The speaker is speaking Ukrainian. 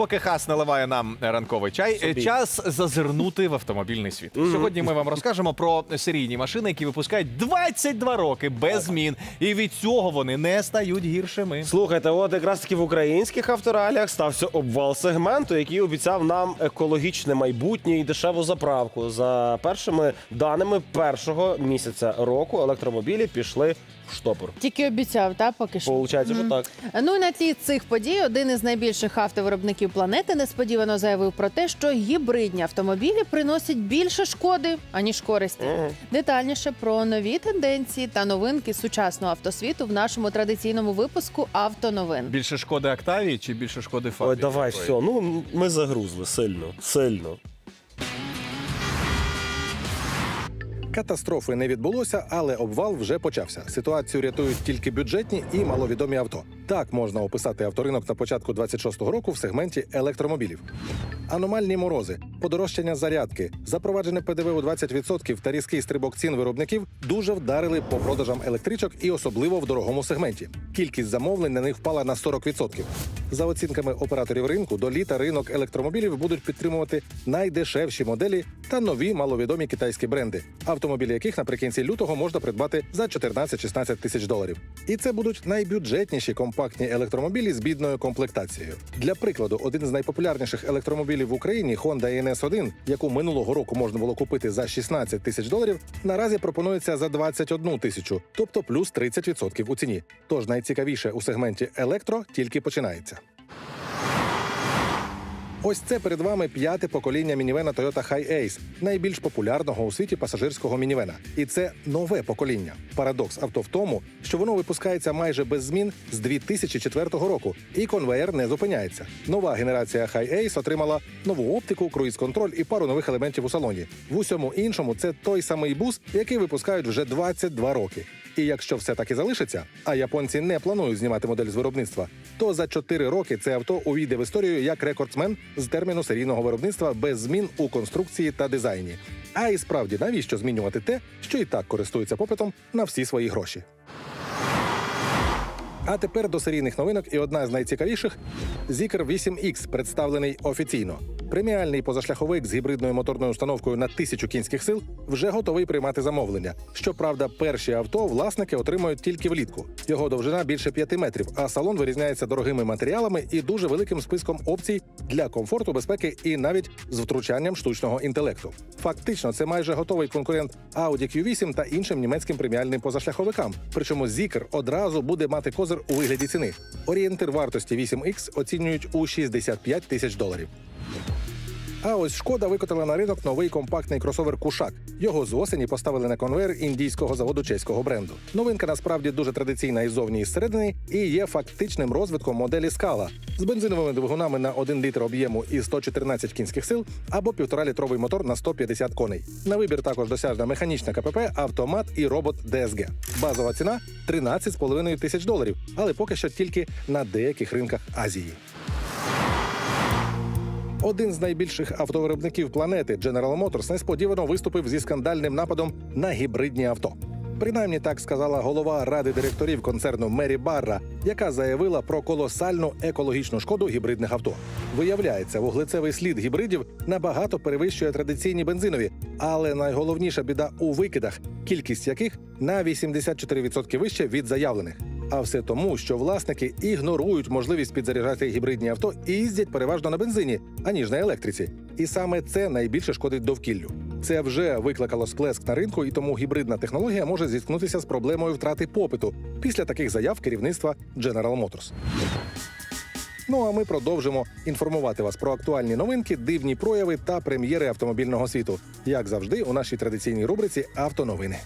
Поки хас наливає нам ранковий чай, Собі. час зазирнути в автомобільний світ. Сьогодні ми вам розкажемо про серійні машини, які випускають 22 роки без змін, і від цього вони не стають гіршими. Слухайте, от якраз таки в українських автораліях стався обвал сегменту, який обіцяв нам екологічне майбутнє і дешеву заправку. За першими даними першого місяця року електромобілі пішли в штопор. Тільки обіцяв, та поки що. Получається, що так. Ну і на тлі цих подій один із найбільших автовиробників планети несподівано заявив про те, що гібридні автомобілі приносять більше шкоди аніж користі. Детальніше про нові тенденції та новинки сучасного автосвіту в нашому традиційному випуску автоновин. Більше шкоди Октавії чи більше шкоди Фабії? Ой, давай, все. Ну ми загрузли сильно, сильно. Катастрофи не відбулося, але обвал вже почався. Ситуацію рятують тільки бюджетні і маловідомі авто. Так можна описати авторинок на початку 26-го року в сегменті електромобілів. Аномальні морози, подорожчання зарядки, запроваджене ПДВ у 20% та різкий стрибок цін виробників дуже вдарили по продажам електричок і особливо в дорогому сегменті. Кількість замовлень на них впала на 40%. За оцінками операторів ринку, до літа ринок електромобілів будуть підтримувати найдешевші моделі та нові маловідомі китайські бренди, автомобілі яких наприкінці лютого можна придбати за 14-16 тисяч доларів. І це будуть найбюджетніші компактні електромобілі з бідною комплектацією. Для прикладу, один з найпопулярніших електромобілів в Україні Honda NS1, яку минулого року можна було купити за 16 тисяч доларів, наразі пропонується за 21 тисячу, тобто плюс 30% у ціні. Тож найцікавіше у сегменті електро тільки починається. Ось це перед вами п'яте покоління мінівена Toyota Hi-Ace, найбільш популярного у світі пасажирського мінівена. І це нове покоління. Парадокс авто в тому, що воно випускається майже без змін з 2004 року, і конвеєр не зупиняється. Нова генерація Hi-Ace отримала нову оптику, круїз-контроль і пару нових елементів у салоні. В усьому іншому це той самий бус, який випускають вже 22 роки. І якщо все таки залишиться, а японці не планують знімати модель з виробництва, то за 4 роки це авто увійде в історію як рекордсмен з терміну серійного виробництва без змін у конструкції та дизайні. А і справді навіщо змінювати те, що і так користується попитом на всі свої гроші. А тепер до серійних новинок і одна з найцікавіших Zikr 8X, представлений офіційно. Преміальний позашляховик з гібридною моторною установкою на тисячу кінських сил вже готовий приймати замовлення. Щоправда, перші авто власники отримають тільки влітку. Його довжина більше 5 метрів, а салон вирізняється дорогими матеріалами і дуже великим списком опцій для комфорту, безпеки і навіть з втручанням штучного інтелекту. Фактично, це майже готовий конкурент Audi Q8 та іншим німецьким преміальним позашляховикам. Причому Zikr одразу буде мати козир у вигляді ціни. Орієнтир вартості 8X оцінюють у 65 тисяч доларів. А ось шкода викотила на ринок новий компактний кросовер Кушак. Його з осені поставили на конвейер індійського заводу чеського бренду. Новинка насправді дуже традиційна іззовні і зсередини і є фактичним розвитком моделі скала з бензиновими двигунами на 1 літр об'єму і 114 кінських сил або 1,5-літровий мотор на 150 коней. На вибір також досяжна механічна КПП, автомат і робот ДСГ. Базова ціна 13,5 тисяч доларів, але поки що тільки на деяких ринках Азії. Один з найбільших автовиробників планети General Motors несподівано виступив зі скандальним нападом на гібридні авто. Принаймні так сказала голова ради директорів концерну Мері Барра, яка заявила про колосальну екологічну шкоду гібридних авто. Виявляється, вуглецевий слід гібридів набагато перевищує традиційні бензинові, але найголовніша біда у викидах, кількість яких на 84% вище від заявлених. А все тому, що власники ігнорують можливість підзаряджати гібридні авто і їздять переважно на бензині, аніж на електриці. І саме це найбільше шкодить довкіллю. Це вже викликало сплеск на ринку, і тому гібридна технологія може зіткнутися з проблемою втрати попиту після таких заяв керівництва General Motors. Ну а ми продовжимо інформувати вас про актуальні новинки, дивні прояви та прем'єри автомобільного світу. Як завжди, у нашій традиційній рубриці Автоновини.